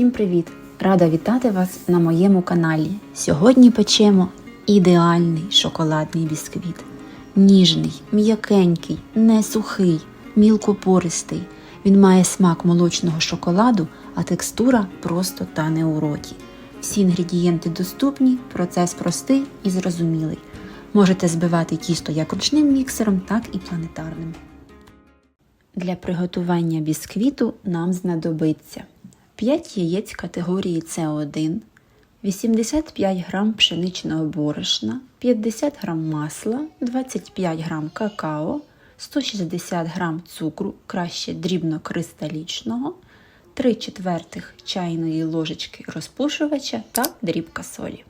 Всім привіт! Рада вітати вас на моєму каналі. Сьогодні печемо ідеальний шоколадний бісквіт. Ніжний, м'якенький, не сухий, мілкопористий. Він має смак молочного шоколаду, а текстура просто тане у роті. Всі інгредієнти доступні, процес простий і зрозумілий. Можете збивати тісто як ручним міксером, так і планетарним. Для приготування бісквіту нам знадобиться 5 яєць категорії С1, 85 г пшеничного борошна, 50 г масла, 25 г какао, 160 г цукру, краще дрібнокристалічного, 3 четвертих чайної ложечки розпушувача та дрібка солі.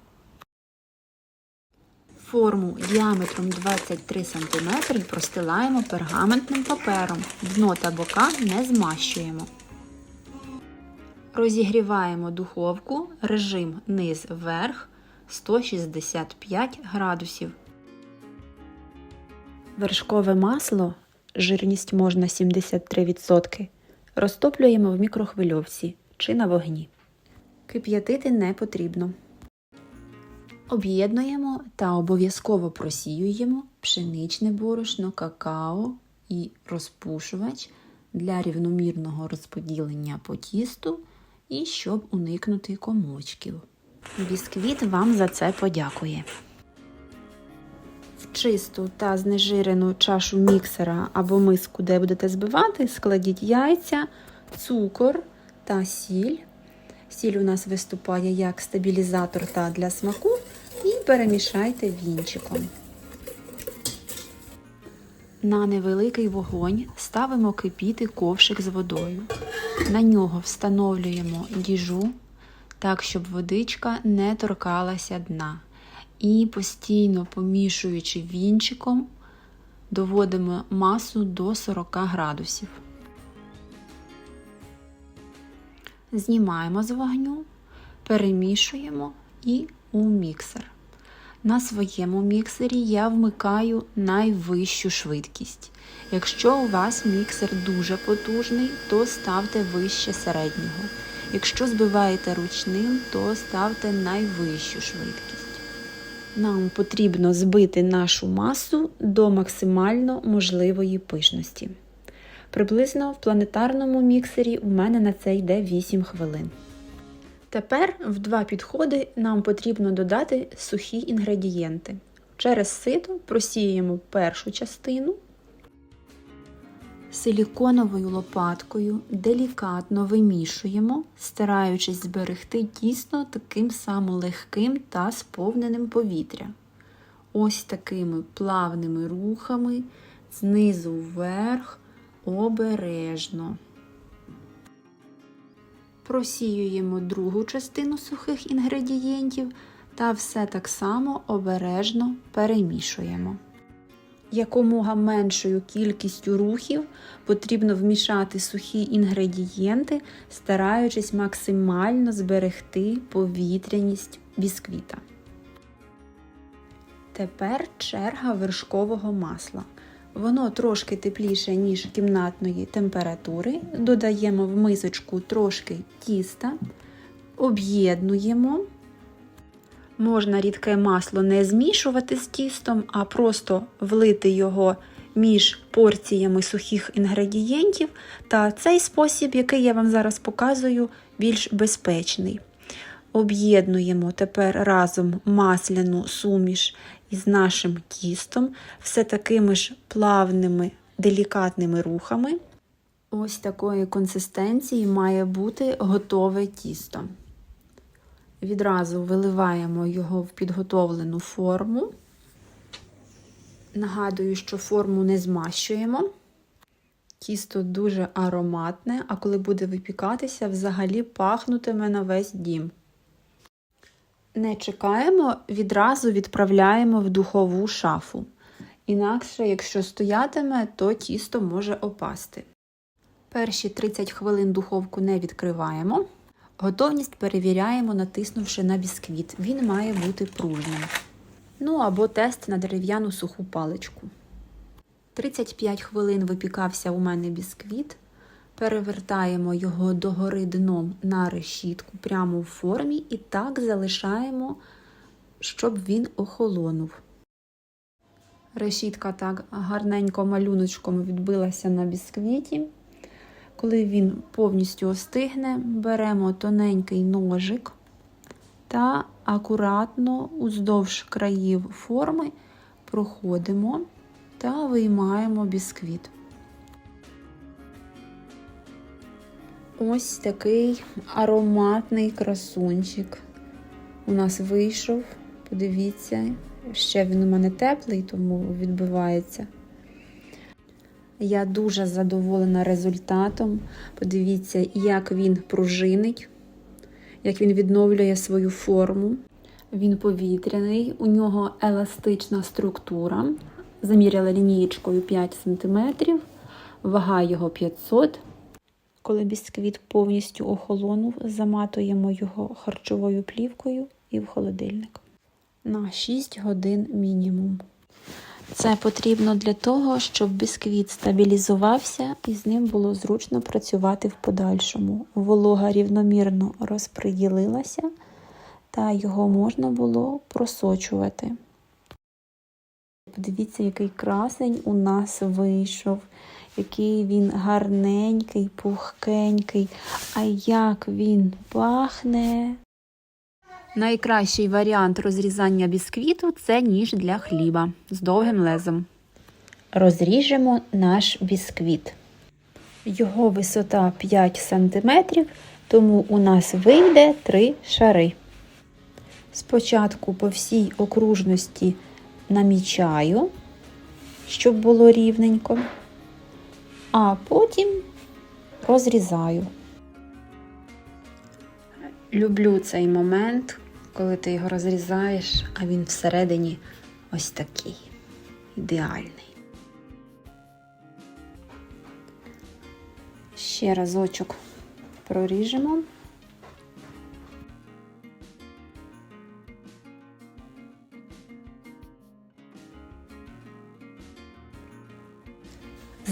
Форму діаметром 23 см простилаємо пергаментним папером. Дно та бока не змащуємо. Розігріваємо духовку, режим низ вверх 165 градусів. Вершкове масло, жирність можна 73%, розтоплюємо в мікрохвильовці чи на вогні. Кип'ятити не потрібно. Об'єднуємо та обов'язково просіюємо пшеничне борошно, какао і розпушувач для рівномірного розподілення по тісту і щоб уникнути комочків. Бісквіт вам за це подякує. В чисту та знежирену чашу міксера або миску, де будете збивати, складіть яйця, цукор та сіль. Сіль у нас виступає як стабілізатор та для смаку, і перемішайте вінчиком. На невеликий вогонь ставимо кипіти ковшик з водою. На нього встановлюємо діжу, так, щоб водичка не торкалася дна. І постійно помішуючи вінчиком, доводимо масу до 40 градусів. Знімаємо з вогню, перемішуємо і у міксер. На своєму міксері я вмикаю найвищу швидкість. Якщо у вас міксер дуже потужний, то ставте вище середнього. Якщо збиваєте ручним, то ставте найвищу швидкість. Нам потрібно збити нашу масу до максимально можливої пишності. Приблизно в планетарному міксері у мене на це йде 8 хвилин. Тепер в два підходи нам потрібно додати сухі інгредієнти. Через сито просіємо першу частину. Силіконовою лопаткою делікатно вимішуємо, стараючись зберегти тісто таким само легким та сповненим повітря. Ось такими плавними рухами, знизу вверх, обережно. Просіюємо другу частину сухих інгредієнтів та все так само обережно перемішуємо. Якомога меншою кількістю рухів потрібно вмішати сухі інгредієнти, стараючись максимально зберегти повітряність бісквіта. Тепер черга вершкового масла. Воно трошки тепліше, ніж кімнатної температури. Додаємо в мисочку трошки тіста, об'єднуємо. Можна рідке масло не змішувати з тістом, а просто влити його між порціями сухих інгредієнтів. Та цей спосіб, який я вам зараз показую, більш безпечний. Об'єднуємо тепер разом масляну суміш із нашим тістом, все такими ж плавними, делікатними рухами. Ось такої консистенції має бути готове тісто. Відразу виливаємо його в підготовлену форму. Нагадую, що форму не змащуємо. Тісто дуже ароматне, а коли буде випікатися, взагалі пахнутиме на весь дім. Не чекаємо, відразу відправляємо в духову шафу. Інакше, якщо стоятиме, то тісто може опасти. Перші 30 хвилин духовку не відкриваємо. Готовність перевіряємо, натиснувши на бісквіт. Він має бути пружним. Ну або тест на дерев'яну суху паличку. 35 хвилин випікався у мене бісквіт. Перевертаємо його догори дном на решітку прямо в формі і так залишаємо, щоб він охолонув. Решітка так гарненько малюночком відбилася на бісквіті. Коли він повністю остигне, беремо тоненький ножик та акуратно уздовж країв форми проходимо та виймаємо бісквіт. Ось такий ароматний красунчик у нас вийшов. Подивіться, ще він у мене теплий, тому відбивається. Я дуже задоволена результатом. Подивіться, як він пружинить, як він відновлює свою форму. Він повітряний, у нього еластична структура. Заміряла лінієчкою 5 см, вага його 500 Коли бісквіт повністю охолонув, заматуємо його харчовою плівкою і в холодильник на 6 годин мінімум. Це потрібно для того, щоб бісквіт стабілізувався і з ним було зручно працювати в подальшому. Волога рівномірно розподілилася, та його можна було просочувати. Подивіться, який красень у нас вийшов, який він гарненький, пухкенький, а як він пахне. Найкращий варіант розрізання бісквіту це ніж для хліба з довгим лезом. Розріжемо наш бісквіт. Його висота 5 см, тому у нас вийде 3 шари. Спочатку по всій окружності намічаю, щоб було рівненько, а потім розрізаю. Люблю цей момент, коли ти його розрізаєш, а він всередині ось такий ідеальний. Ще разочок проріжемо.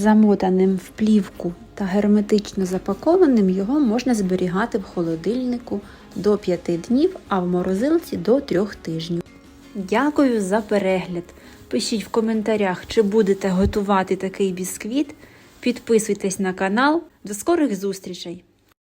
Замотаним в плівку та герметично запакованим його можна зберігати в холодильнику до 5 днів, а в морозилці до 3 тижнів. Дякую за перегляд! Пишіть в коментарях, чи будете готувати такий бісквіт. Підписуйтесь на канал. До скорих зустрічей!